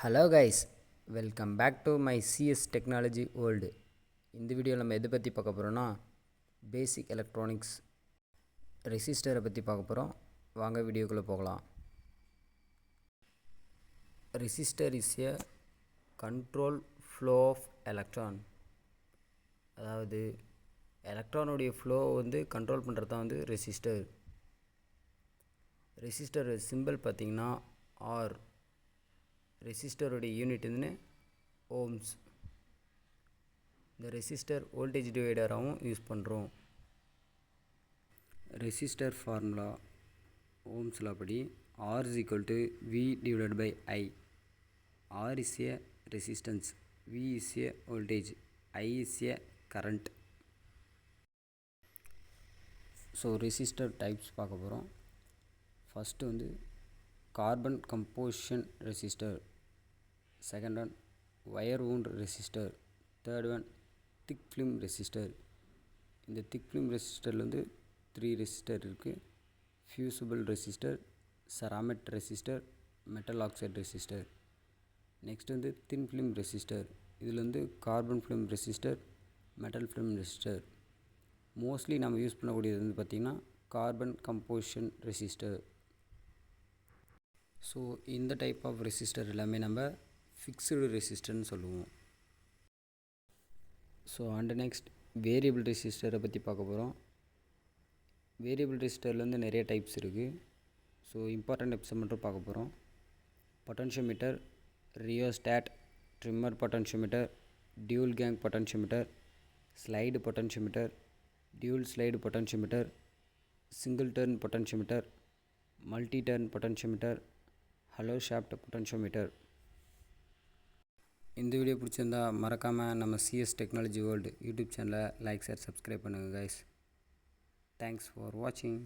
Hello guys welcome back to my CS technology world இந்த வீடியோவில் நம்ம எதை பற்றி பார்க்க போகிறோன்னா பேசிக் எலக்ட்ரானிக்ஸ் ரெசிஸ்டரை பற்றி பார்க்க போகிறோம் வாங்க வீடியோக்குள்ளே போகலாம். Resistor is a control flow of electron அதாவது எலக்ட்ரானுடைய ஃப்ளோ வந்து கண்ட்ரோல் பண்ணுறது தான் வந்து ரெசிஸ்டர் ரெசிஸ்டர் சிம்பிள் பார்த்தீங்கன்னா ஆர் ரெசிஸ்டருடைய யூனிட் வந்து ஓம்ஸ். இந்த ரெசிஸ்டர் வோல்டேஜ் டிவைடராகவும் யூஸ் பண்ணுறோம் ரெசிஸ்டர் ஃபார்முலா ஓம்ஸில் படி R is equal to V divided by I R is a resistance V is a voltage I is a current so resistor types பார்க்க போகிறோம் first வந்து carbon composition resistor second one wire wound resistor third one thick film resistor இந்த thick film ரெசிஸ்டரில் வந்து three resistor இருக்குது fusible resistor ceramic resistor metal oxide resistor next வந்து thin film resistor இதில் வந்து carbon film resistor metal film resistor mostly நம்ம use பண்ணக்கூடியது வந்து பார்த்திங்கன்னா கார்பன் கம்போசிஷன் ரெசிஸ்டர் ஸோ இந்த டைப் ஆஃப் ரெசிஸ்டர் எல்லாமே நம்ம ஃபிக்ஸ்டு ரெசிஸ்டர்னு சொல்லுவோம். ஸோ அண்ட் நெக்ஸ்ட் வேரியபிள் ரெசிஸ்டரை பற்றி பார்க்க போகிறோம் வேரியபிள் ரெசிஸ்டர்லேருந்து நிறைய டைப்ஸ் இருக்குது ஸோ இம்பார்ட்டன்ட் டைப்ஸை மட்டும் பார்க்க போகிறோம் potentiometer rheostat trimmer potentiometer dual gang potentiometer slide potentiometer dual slide potentiometer single turn potentiometer multi turn potentiometer hollow shaft potentiometer இந்த வீடியோ பிடிச்சிருந்தா மறக்காமல் நம்ம சிஎஸ் டெக்னாலஜி வேர்ல்டு யூடியூப் சேனலை லைக் ஷேர் சப்ஸ்கிரைப் பண்ணுங்கள் guys thanks for வாட்சிங்